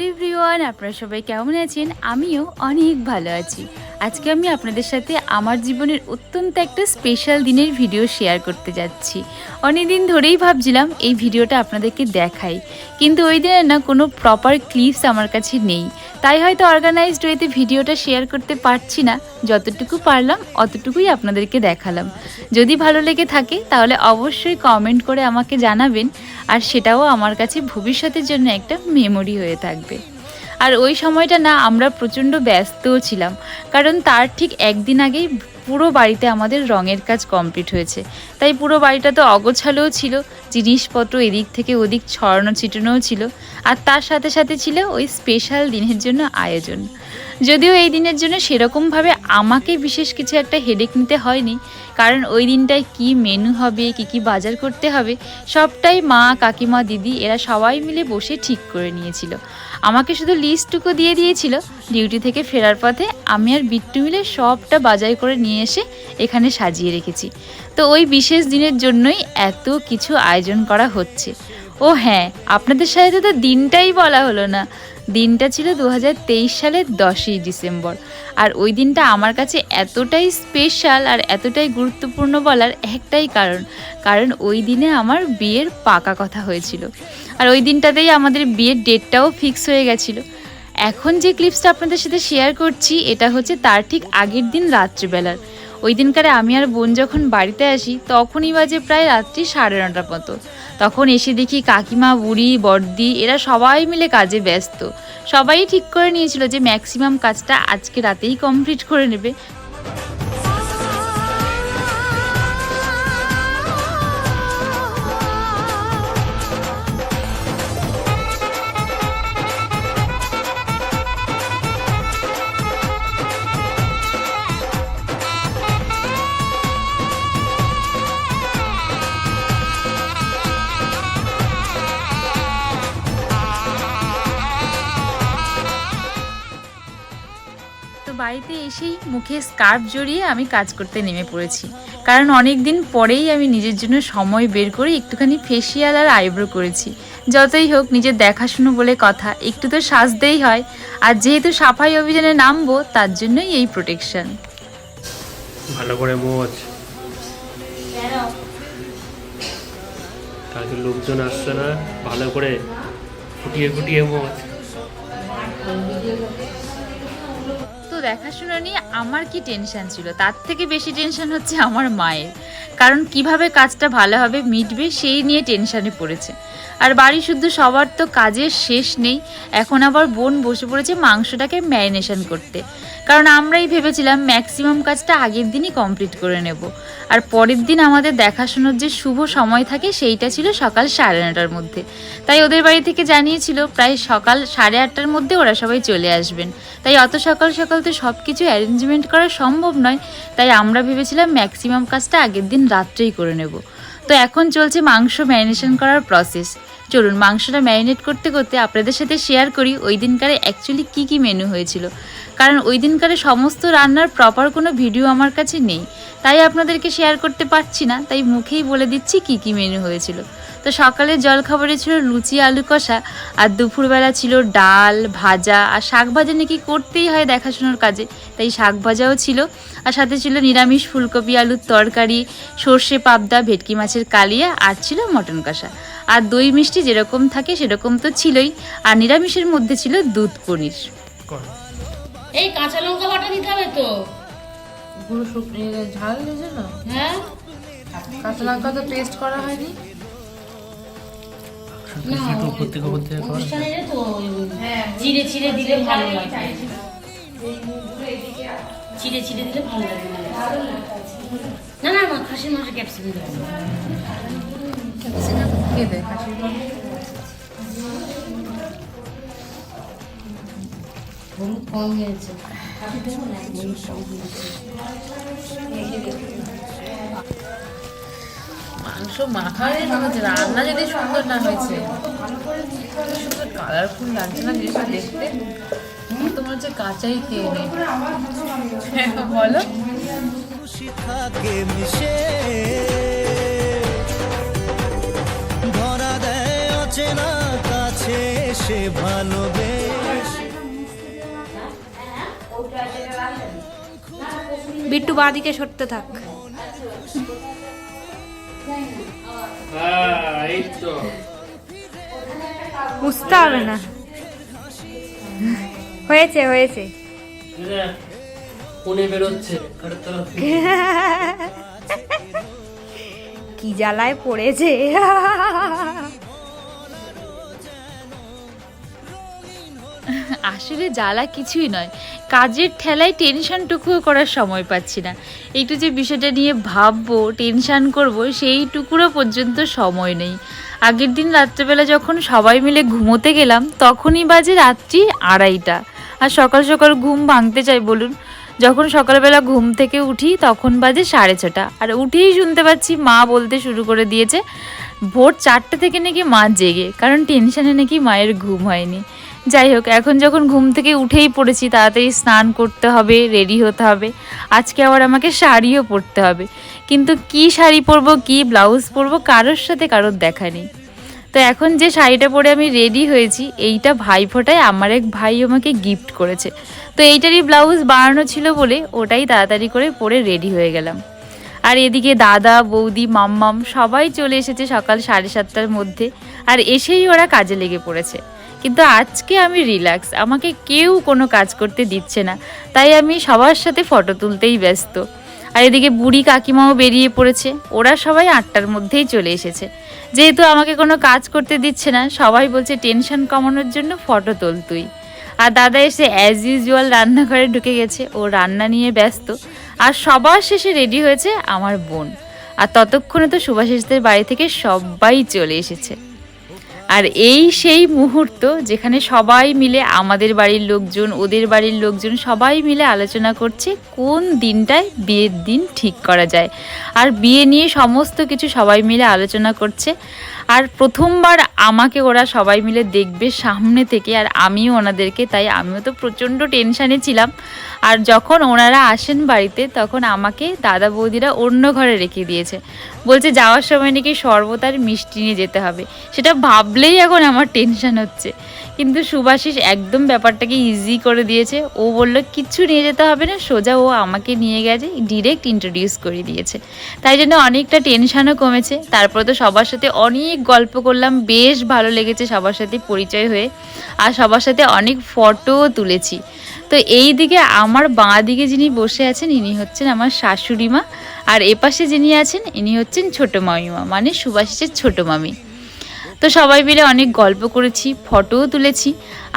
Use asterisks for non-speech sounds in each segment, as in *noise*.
delivery আপনারা সবাই কেমন আছেন? আমিও অনেক ভালো আছি। আজকে আমি আপনাদের সাথে আমার জীবনের অত্যন্ত একটা স্পেশাল দিনের ভিডিও শেয়ার করতে যাচ্ছি। অনেক দিন ধরেই ভাবছিলাম এই ভিডিওটা আপনাদেরকে দেখাই। কিন্তু ওই দিনের না কোনো প্রপার ক্লিপস আমার কাছে নেই। তাই হয়তো অর্গানাইজড ওয়েতে ভিডিওটা শেয়ার করতে পারছি না। যতটুকু পারলাম, অতটুকুই আপনাদেরকে দেখালাম। যদি ভালো লেগে থাকে, তাহলে অবশ্যই কমেন্ট করে আমাকে জানাবেন। আর সেটাও আমার কাছে ভবিষ্যতের জন্য একটা মেমোরি হয়ে থাকবে। আর ওই সময়টা না আমরা প্রচণ্ড ব্যস্তও ছিলাম, কারণ তার ঠিক একদিন আগেই পুরো বাড়িতে আমাদের রঙের কাজ কমপ্লিট হয়েছে। তাই পুরো বাড়িটা তো অগোছালোও ছিল, জিনিসপত্র এদিক থেকে ওদিক ছড়ানো ছিটানোও ছিল, আর তার সাথে সাথে ছিল ওই স্পেশাল দিনের জন্য আয়োজন। যদিও এই দিনের জন্য সেরকমভাবে আমাকে বিশেষ কিছু একটা হেডেক নিতে হয়নি, কারণ ওই দিনটায় কি মেনু হবে, কি কি বাজার করতে হবে, সবটাই মা, কাকিমা, দিদি এরা সবাই মিলে বসে ঠিক করে নিয়েছিল। আমাকে শুধু লিস্টটুকু দিয়ে দিয়েছিল ডিউটি থেকে ফেরার পথে আমি আর বিট্টু মিলে সবটা বাজার করে নিয়ে এসে এখানে সাজিয়ে রেখেছি। তো ওই বিশেষ দিনের জন্যই এত কিছু আয়োজন করা হচ্ছে। ও হ্যাঁ আপনাদের সাথে তো দিনটাই বলা হলো না। দিনটা ছিল দু হাজার তেইশ সালের দশই ডিসেম্বর। আর ওই দিনটা আমার কাছে এতটাই স্পেশাল আর এতটাই গুরুত্বপূর্ণ বলার একটাই কারণ। কারণ ওই দিনে আমার বিয়ের পাকা কথা হয়েছিল। আর ওই দিনটাতেই আমাদের বিয়ের ডেটটাও ফিক্স হয়ে গেছিল। এখন যে ক্লিপসটা আপনাদের সাথে শেয়ার করছি, এটা হচ্ছে তার ঠিক আগের দিন রাত্রিবেলার। ওই দিনকারে আমি আর বোন যখন বাড়িতে আসি, তখনই বাজে প্রায় রাত্রি সাড়ে নটার মতো। তখন এসে দেখি কাকিমা, বুড়ি বর্দি এরা সবাই মিলে কাজে ব্যস্ত। সবাই ঠিক করে নিয়েছিল যে ম্যাক্সিমাম কাজটা আজকে রাতেই কমপ্লিট করে নেবে। তো বাড়িতে এসেই মুখে স্কার্ফ জড়িয়ে আমি কাজ করতে নেমে পড়েছি। কারণ অনেক দিন পরেই আমি নিজের জন্য সময় বের করে একটুখানি ফেসিয়াল আর আইব্রো করেছি। যতই হোক, নিজের দেখাশুনো বলে কথা, একটু তো সাজতেই হয়। আর যেহেতু সাফাই অভিযানে নামবো, তার জন্যই এই প্রোটেকশন ভালো করে মোচ কালকে লোকজন আসছে না, ভালো করে ফুটিয়ে ফুটিয়ে মোচ দেখাশোনা নিয়ে আমার কি টেনশন ছিল? তার থেকে বেশি টেনশন হচ্ছে আমার মায়ের। কারণ কীভাবে কাজটা ভালোভাবে মিটবে, সেই নিয়ে টেনশানে পড়েছে। আর বাড়ি শুদ্ধ সবার তো কাজের শেষ নেই। এখন আবার বোন বসে পড়েছে মাংসটাকে ম্যারিনেশন করতে। কারণ আমরাই ভেবেছিলাম ম্যাক্সিমাম কাজটা আগের দিনই কমপ্লিট করে নেব। আর পরের দিন আমাদের দেখাশোনার যে শুভ সময় থাকে সেইটা ছিল সকাল সাড়ে নটার মধ্যে। তাই ওদের বাড়ি থেকে জানিয়েছিল, প্রায় সকাল সাড়ে আটটার মধ্যে ওরা সবাই চলে আসবেন। তাই অত সকাল সকাল তো সব কিছু অ্যারেঞ্জমেন্ট করা সম্ভব নয়। তাই আমরা ভেবেছিলাম ম্যাক্সিমাম কাজটা আগের দিন রাত্রেই করে নেব। তো এখন চলছে মাংস ম্যারিনেশন করার প্রসেস। চলুন, মাংসটা ম্যারিনেট করতে করতে আপনাদের সাথে শেয়ার করি ওই দিনকারে অ্যাকচুয়ালি কী কী মেনু হয়েছিল। কারণ ওই দিনকারে সমস্ত রান্নার প্রপার কোনো ভিডিও আমার কাছে নেই। তাই আপনাদেরকে শেয়ার করতে পারছি না, তাই মুখেই বলে দিচ্ছি কী কী মেনু হয়েছিল। তো সকালের জলখাবারে ছিল লুচি আলু কষা আর দুপুরবেলা ছিল ডাল ভাজা আর শাক ভাজা নাকি করতেই হয় দেখাশোনার কাজে তাই শাক ভাজাও ছিল। আর সাথে ছিল নিরামিষ ফুলকপি আলুর তরকারি সর্ষে পাবদা ভেটকি মাছের কালিয়া আর ছিল মটন কষা। আর দই মিষ্টি যেরকম থাকে সেরকম তো ছিলই। আর নিরামিষের মধ্যে ছিল দুধ পনির। এই কাঁচা লঙ্কা বাটা দিতে হবে তো। ঝাল দিয়েছে না হ্যাঁ? কাঁচা লঙ্কা তো পেস্ট করা হয়নি। একটু উপর থেকে উপর থেকে কর। অনুষ্ঠানে রে তো চিড়ে চিড়ে দিলে ভালো লাগে চিড়ে চিড়ে দিলে ভালো লাগে না না না খাসির মাংস ক্যাপসিকাম দেবো কে দেয় খাসির মাংস? হলুদ কম হয়েছে মাংস মাখা হয়ে রান্না যদি সুন্দর না হয়েছে। সুন্দর কালারফুল লাগছে না জিনিসটা দেখতে। তোমার হচ্ছে কাঁচাই খেয়ে নেই। হ্যাঁ, বলো। থাকে মিশে। ধরা দেয় অচেনা কাছে এসে ভালোবেসে। বিট্টু বাদিকে সরতে থাক। বুঝতে হবে না। হয়েছে হয়েছে। *laughs* কি জ্বালায় পড়েছে। *laughs* আসলে জ্বালা কিছুই নয়। কাজের ঠেলায় টেনশনটুকুও করার সময় পাচ্ছি না। একটু যে বিষয়টা নিয়ে ভাববো, টেনশান করব, সেইটুকুরও পর্যন্ত সময় নেই। আগের দিন রাত্রেবেলা যখন সবাই মিলে ঘুমোতে গেলাম, তখনই বাজে রাত্রি আড়াইটা। আর সকাল সকাল ঘুম ভাঙতে চাই বলুন। যখন সকালবেলা ঘুম থেকে উঠি, তখন বাজে সাড়ে ছটা। আর উঠেই শুনতে পাচ্ছি মা বলতে শুরু করে দিয়েছে, ভোর চারটে থেকে নাকি মা জেগে। কারণ টেনশানে নাকি মায়ের ঘুম হয়নি। যাই হোক, এখন যখন ঘুম থেকে উঠেই পড়েছি, তাড়াতাড়ি স্নান করতে হবে রেডি হতে হবে। আজকে আবার আমাকে শাড়িও পরতে হবে। কিন্তু কি শাড়ি পরবো, কি ব্লাউজ পরবো, কারোর সাথে কারোর দেখা নেই। তো এখন যে শাড়িটা পরে আমি রেডি হয়েছি, এইটা ভাই ফোটায় আমার এক ভাই আমাকে গিফট করেছে। তো এইটারই ব্লাউজ বানানো ছিল বলে ওটাই তাড়াতাড়ি করে পরে রেডি হয়ে গেলাম। আর এদিকে দাদা, বৌদি, মাম্মাম সবাই চলে এসেছে সকাল সাড়ে সাতটার মধ্যে। আর এসেই ওরা কাজে লেগে পড়েছে। কিন্তু আজকে আমি রিল্যাক্স, আমাকে কেউ কোনো কাজ করতে দিচ্ছে না, তাই আমি সবার সাথে ফটো তুলতেই ব্যস্ত। আর এদিকে বুড়ি কাকিমাও বেরিয়ে পড়েছে, ওরা সবাই আটটার মধ্যেই চলে এসেছে। যেহেতু আমাকে কোনো কাজ করতে দিচ্ছে না, সবাই বলছে টেনশন কমানোর জন্য ফটো তোল তুই। আর দাদা এসে অ্যাজ ইউজুয়াল রান্নাঘরে ঢুকে গেছে, ও রান্না নিয়ে ব্যস্ত। আর সবার শেষে রেডি হয়েছে আমার বোন। আর ততক্ষণে তো সুভাষিসদের বাড়ি থেকে সবাই চলে এসেছে। আর এই সেই মুহূর্ত যেখানে সবাই মিলে, আমাদের বাড়ির লোকজন, ওদের বাড়ির লোকজন সবাই মিলে আলোচনা করছে কোন দিনটায় বিয়ের দিন ঠিক করা যায়। আর বিয়ে নিয়ে সমস্ত কিছু সবাই মিলে আলোচনা করছে। আর প্রথমবার আমাকে ওরা সবাই মিলে দেখবে সামনে থেকে, আর আমিও ওনাদেরকে, তাই আমিও তো প্রচণ্ড টেনশানে ছিলাম। আর যখন ওনারা আসেন বাড়িতে, তখন আমাকে দাদা বৌদিরা অন্য ঘরে রেখে দিয়েছে। বলছে, যাওয়ার সময় নাকি শরবত আর মিষ্টি নিয়ে যেতে হবে। সেটা ভাবলেই এখন আমার টেনশান হচ্ছে। কিন্তু সুভাষিস একদম ব্যাপারটাকে ইজি করে দিয়েছে। ও বলল, কিচ্ছু নিয়ে যেতে হবে না, সোজা ও আমাকে নিয়ে গেছে ডিরেক্ট ইন্ট্রোডিউস করে দিয়েছে। তাই জন্য অনেকটা টেনশানও কমেছে। তারপরে তো সবার সাথে অনেক গল্প করলাম, বেশ ভালো লেগেছে সবার সাথে পরিচয় হয়ে। আর সবার সাথে অনেক ফটোও তুলেছি। তো এই দিকে আমার বাঁ দিকে যিনি বসে আছেন, ইনি হচ্ছেন আমার শাশুড়ি মা। আর এপাশে যিনি আছেন, ইনি হচ্ছেন ছোটো মামিমা মানে সুভাষিসের ছোটো মামি। তো সবাই মিলে অনেক গল্প করেছি, ফটোও তুলেছি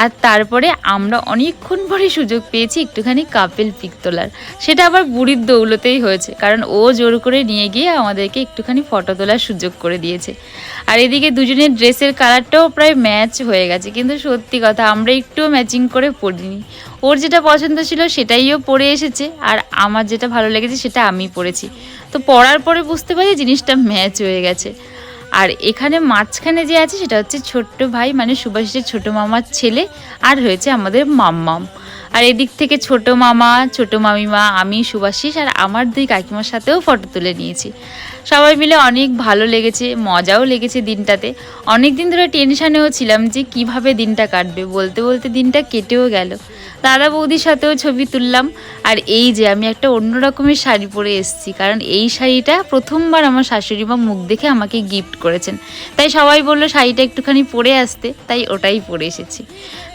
আর তারপরে আমরা অনেকক্ষণ পরে সুযোগ পেয়েছি একটুখানি কাপেল পিক তোলার। সেটা আবার বুড়ির দৌলতেই হয়েছে, কারণ ও জোর করে নিয়ে গিয়ে আমাদেরকে একটুখানি ফটো তোলার সুযোগ করে দিয়েছে। আর এদিকে দুজনের ড্রেসের কালারটাও প্রায় ম্যাচ হয়ে গেছে, কিন্তু সত্যি কথা আমরা একটুও ম্যাচিং করে পড়িনি ওর যেটা পছন্দ ছিল সেটাইও পরে এসেছে আর আমার যেটা ভালো লেগেছে সেটা আমি পরেছি। তো পড়ার পরে বুঝতে পারি জিনিসটা ম্যাচ হয়ে গেছে। আর এখানে মাঝখানে যে আছে সেটা হচ্ছে ছোট্ট ভাই মানে সুভাষের ছোট মামার ছেলে, আর হয়েছে আমাদের মাম্মাম। আর এদিক থেকে ছোট মামা, ছোট মামিমা, আমি, সুভাষিস আর আমার দুই কাকিমার সাথেও ফটো তুলে নিয়েছি। সবাই মিলে অনেক ভালো লেগেছে, মজাও লেগেছে দিনটাতে। অনেক দিন ধরে টেনশানেও ছিলাম যে কীভাবে দিনটা কাটবে, বলতে বলতে দিনটা কেটেও গেল। দাদা বৌদির সাথেও ছবি তুললাম, আর এই যে আমি একটা অন্য রকমের শাড়ি পরে এসেছি, কারণ এই শাড়িটা প্রথমবার আমার শাশুড়ি মা মুখ দেখে আমাকে গিফট করেছেন। তাই সবাই বলল শাড়িটা একটুখানি পরে আসতে, তাই ওটাই পরে এসেছি।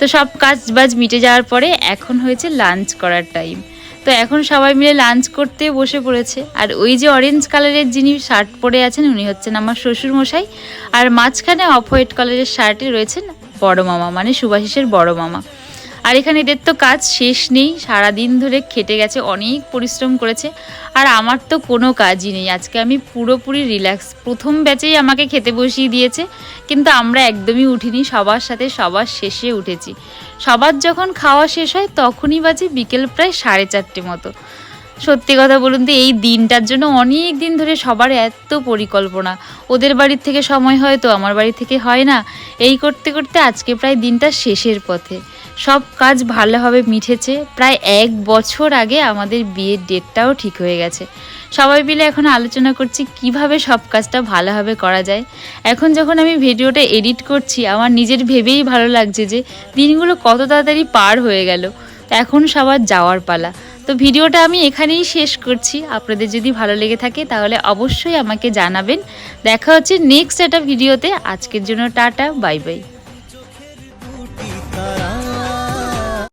তো সব কাজ বাজ মিটে যাওয়ার পরে এখন হয়েছে লাঞ্চ করার টাইম। তো এখন সবাই মিলে লাঞ্চ করতে বসে পড়েছে। আর ওই যে অরেঞ্জ কালারের যিনি শার্ট পরে আছেন, উনি হচ্ছেন আমার শ্বশুর মশাই আর মাঝখানে অফ হোয়াইট কালারের শার্টে রয়েছেন বড় মামা মানে সুভাষিসের বড় মামা। আর এখানে এদের তো কাজ শেষ নেই সারা দিন ধরে খেটে গেছে, অনেক পরিশ্রম করেছে, আর আমার তো কোনো কাজই নেই। আজকে আমি পুরোপুরি রিল্যাক্স প্রথম ব্যাচেই আমাকে খেতে বসিয়ে দিয়েছে, কিন্তু আমরা একদমই উঠিনি, সবার সাথে সবার শেষে উঠেছি। সবার যখন খাওয়া শেষ হয়, তখনই বাজে বিকেল প্রায় সাড়ে চারটে মতো। সত্যি কথা বলুন তো, এই দিনটার জন্য অনেক দিন ধরে সবার এত পরিকল্পনা। ওদের বাড়ির থেকে সময় হয় তো, আমার বাড়ি থেকে হয় না। এই করতে করতে আজকে প্রায় দিনটা শেষের পথে। সব কাজ ভালোভাবে মিঠেছে। প্রায় এক বছর আগে আমাদের বিয়ের ডেটটাও ঠিক হয়ে গেছে। সবাই মিলে এখন আলোচনা করছি কীভাবে সব কাজটা ভালোভাবে করা যায়। এখন যখন আমি ভিডিওটা এডিট করছি, আমার নিজের ভেবেই ভালো লাগছে যে দিনগুলো কত তাড়াতাড়ি পার হয়ে গেল। এখন সবার যাওয়ার পালা। তো ভিডিওটা আমি এখানেই শেষ করছি। আপনাদের যদি ভালো লেগে থাকে তাহলে অবশ্যই আমাকে জানাবেন। দেখা হচ্ছে নেক্সট একটা ভিডিওতে। আজকের জন্য টাটা, বাই বাই।